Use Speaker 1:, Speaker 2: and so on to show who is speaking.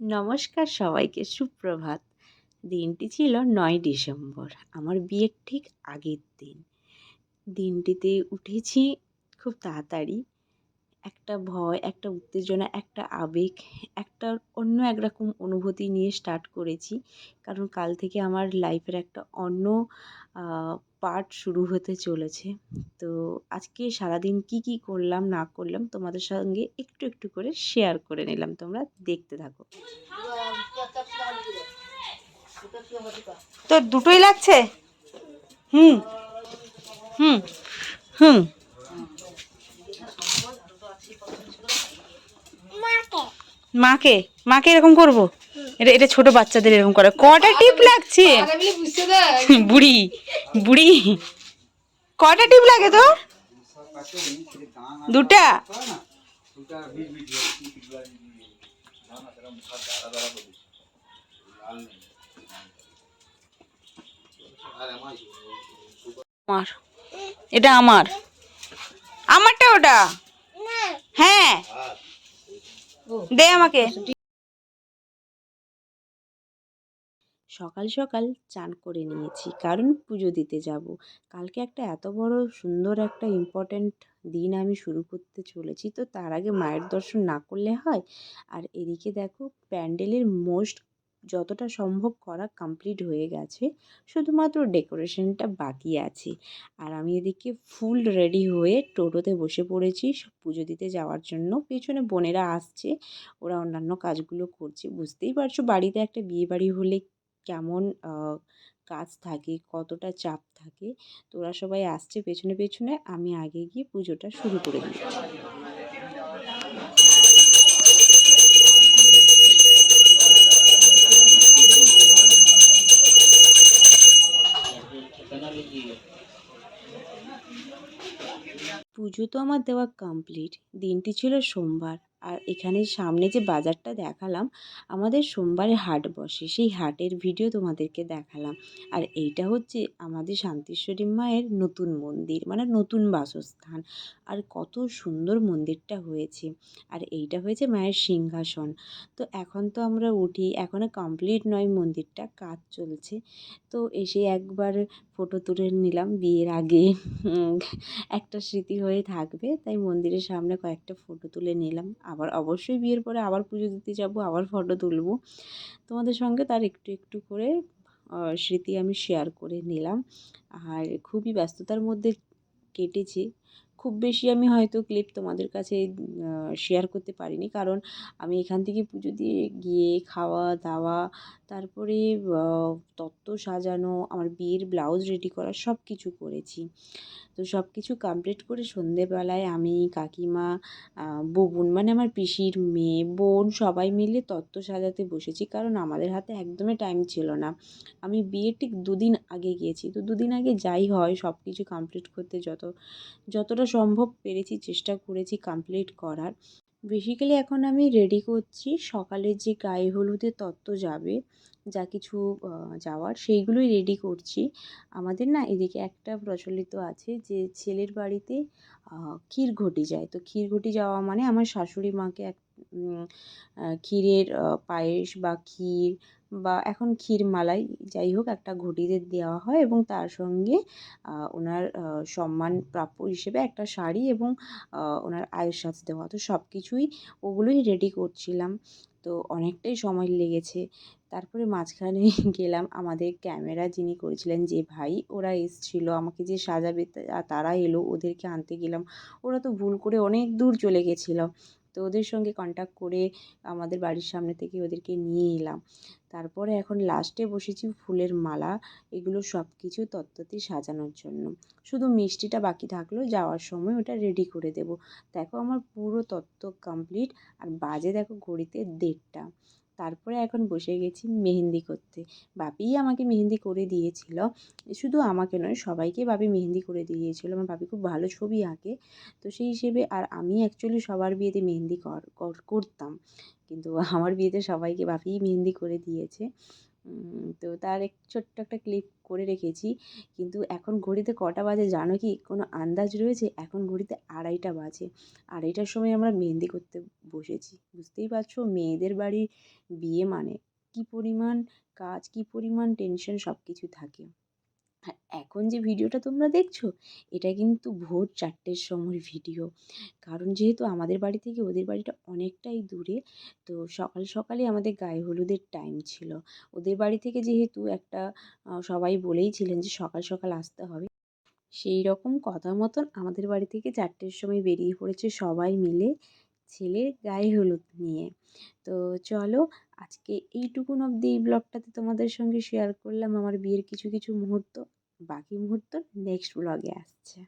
Speaker 1: নমস্কার সবাইকে, সুপ্রভাত। দিনটি ছিল নয় ডিসেম্বর, আমার বিয়ের ঠিক আগের দিন। দিনটিতে উঠেছি খুব তাড়াতাড়ি। একটা ভয়, একটা উত্তেজনা, একটা আবেগ, একটা অন্য একরকম অনুভূতি নিয়ে স্টার্ট করেছি। কারণ কাল থেকে আমার লাইফের একটা অন্য পার্ট শুরু হতে চলেছে। তো আজকে সারাদিন কি কি করলাম না করলাম তোমাদের সঙ্গে একটু একটু করে শেয়ার করে নিলাম। তোমরা দেখতে থাকো। তোর দুটোই লাগছে? হুম। হুম। হুম। মাকে? মাকে এরকম করব? এটা এটা ছোট বাচ্চাদের এরকম করে। কটা টিপ লাগছে? বুড়ি বুড়ি। কটা টিপ লাগে তো? দুটা? আমার। এটা আমার। আমারটা ওটা? হ্যাঁ। দে আমাকে। সকাল সকাল চান করে নিয়েছি। কারণ পুজো দিতে যাব। কালকে একটা এত বড় সুন্দর একটা ইম্পর্ট্যান্ট দিন আমি শুরু করতে চলেছি। তো তার আগে মায়ের দর্শন না করলে হয়? আর এদিকে দেখো প্যান্ডেলের মোস্ট যতটা সম্ভব করা কমপ্লিট হয়ে গেছে। শুধুমাত্র ডেকোরেশনটা বাকি আছে। আর আমি এদিকে ফুল রেডি হয়ে টোটোতে বসে পড়েছি। পুজো দিতে যাওয়ার জন্য। পেছনে বোনেরা আসছে। ওরা অন্যান্য কাজগুলো করছে। বুঝতেই পারছ, বাড়িতে একটা বিয়ে বাড়ি হলে কেমন কাজ থাকে, কতটা চাপ থাকে তোরা সবাই আসছে পেছনে পেছনে। আমি আগে গিয়ে পুজোটা শুরু করে দিই। পুজো তো আমার দেওয়া কমপ্লিট দিনটি ছিল সোমবার। আর এখানে সামনে যে বাজারটা দেখালাম, আমাদের সোমবারে হাট বসে। সেই হাটের ভিডিও তোমাদেরকে দেখালাম। আর এইটা হচ্ছে আমাদের শান্তিশ্বরী মায়ের নতুন মন্দির মানে নতুন বাসস্থান। আর কত সুন্দর মন্দিরটা হয়েছে। আর এইটা হয়েছে মায়ের সিংহাসন। তো এখন তো আমরা উঠি এখনও কমপ্লিট নয় মন্দিরটা, কাজ চলছে। তো এসে একবার ফটো তুলে নিলাম বিয়ের আগে। একটা স্মৃতি হয়ে থাকবে, তাই মন্দিরের সামনে কয়েকটা ফটো তুলে নিলাম। আবার অবশ্যই বিয়ের পরে আবার পুজো দিতে যাব, আবার ফটো তুলব। তোমাদের সঙ্গে তার একটু একটু করে স্মৃতি আমি শেয়ার করে নিলাম। আর খুবই ব্যস্ততার মধ্যে কেটেছে। খুব বেশি আমি হয়তো ক্লিপ তোমাদের কাছে শেয়ার করতে পারিনি। কারণ আমি এখান থেকে পুজো দিয়ে গিয়ে খাওয়া, দাওয়া, তারপরে তত্ত্ব সাজানো, আমার বিয়ের ব্লাউজ রেডি করা সব কিছু করেছি। তো সব কিছু কমপ্লিট করে সন্ধেবেলায় আমি কাকিমা বুবুন মানে আমার পিসির মেয়ে, বোন সবাই মিলে তত্ত্ব সাজাতে বসেছি। কারণ আমাদের হাতে একদমই টাইম ছিল না। আমি বিয়ে ঠিক দুদিন আগে গিয়েছি। তো দুদিন আগে যাই হয় সব কিছু কমপ্লিট করতে, যত, যতটা সম্ভব পেরেছি, চেষ্টা করেছি কমপ্লিট করার। বেসিক্যালি এখন আমি রেডি করছি, সকালের যে গায়ে হলুদের তত্ত্ব যাবে, যা কিছু যাওয়ার, সেইগুলোই রেডি করছি। আমাদের না এদিকে একটা প্রচলিত আছে যে ছেলের বাড়িতে ক্ষীর ঘটি যায়। তো ক্ষীর ঘটি যাওয়া মানে আমার শাশুড়ি মাকে এক ক্ষীরের পায়েস বা ক্ষীর বা এখন ক্ষীরমালাই যাই হোক একটা ঘটিতে দেওয়া হয় এবং তার সঙ্গে ওনার সম্মান প্রাপ্য হিসেবে একটা শাড়ি এবং ওনার আয়ের সাথে দেওয়া। তো সব কিছুই ওগুলোই রেডি করছিলাম। তো অনেকটাই সময় লেগেছে। তারপরে মাঝখানে গেলাম আমাদের ক্যামেরা যিনি করেছিলেন যে ভাই, ওরা এসছিলো, আমাকে যে সাজাবে তারা এলো, ওদেরকে আনতে গেলাম। ওরা তো ভুল করে অনেক দূর চলে গেছিল। তো ওদের সঙ্গে কন্ট্যাক্ট করে আমাদের বাড়ির সামনে থেকে ওদেরকে নিয়ে এলাম। তারপরে এখন লাস্টে বসেছি ফুলের মালা, এগুলো সব কিছু তত্ত্বতে সাজানোর জন্য। শুধু মিষ্টিটা বাকি থাকল, যাওয়ার সময় ওটা রেডি করে দেবো। দেখো আমার পুরো তত্ত্ব কমপ্লিট আর বাজে দেখো ঘড়িতে দেড়টা। তারপরে এখন বসে গেছি মেহেন্দি করতে। বাপিই আমাকে মেহেন্দি করে দিয়েছিল। শুধু আমাকে নয়, সবাইকে বাপি মেহেন্দি করে দিয়েছিল। আমার বাপি খুব ভালো ছবি আঁকে। তো সেই হিসেবে আর আমি অ্যাকচুয়ালি সবার বিয়েতে মেহেন্দি করতাম। কিন্তু আমার বিয়েতে সবাইকে বাপিই মেহেন্দি করে দিয়েছে। তো তার এক ছোট্ট একটা ক্লিপ করে রেখেছি। কিন্তু এখন ঘড়িতে কটা বাজে জানো কি? কোনো আন্দাজ রয়েছে? এখন ঘড়িতে আড়াইটা বাজে। আড়াইটার সময় আমরা মেহেন্দি করতে বসেছি। বুঝতেই পারছ? মেয়েদের বাড়ির বিয়ে মানে কি পরিমাণ কাজ, কি পরিমাণ টেনশন সব কিছু থাকে। আর এখন যে ভিডিওটা তোমরা দেখছ, এটা কিন্তু ভোর চারটের সময় ভিডিও। কারণ যেহেতু আমাদের বাড়ি থেকে ওদের বাড়িটা অনেকটাই দূরে, তো সকাল সকালই আমাদের গায়ে হলুদের টাইম ছিল। ওদের বাড়ি থেকে যেহেতু একটা সবাই বলেইছিলেন যে সকাল সকাল আসতে হবে। সেই রকম কথা মতন আমাদের বাড়ি থেকে চারটের সময় বেরিয়ে পড়েছে সবাই মিলে ছেলের গায়ে হলুদ নিয়ে। তো চলো আজকে এইটুকুন অবধি এই ব্লগটাতে তোমাদের সঙ্গে শেয়ার করলাম। আমার বিয়ের কিছু কিছু মুহূর্ত, বাকি মুহূর্ত নেক্সট ব্লগে আসছে।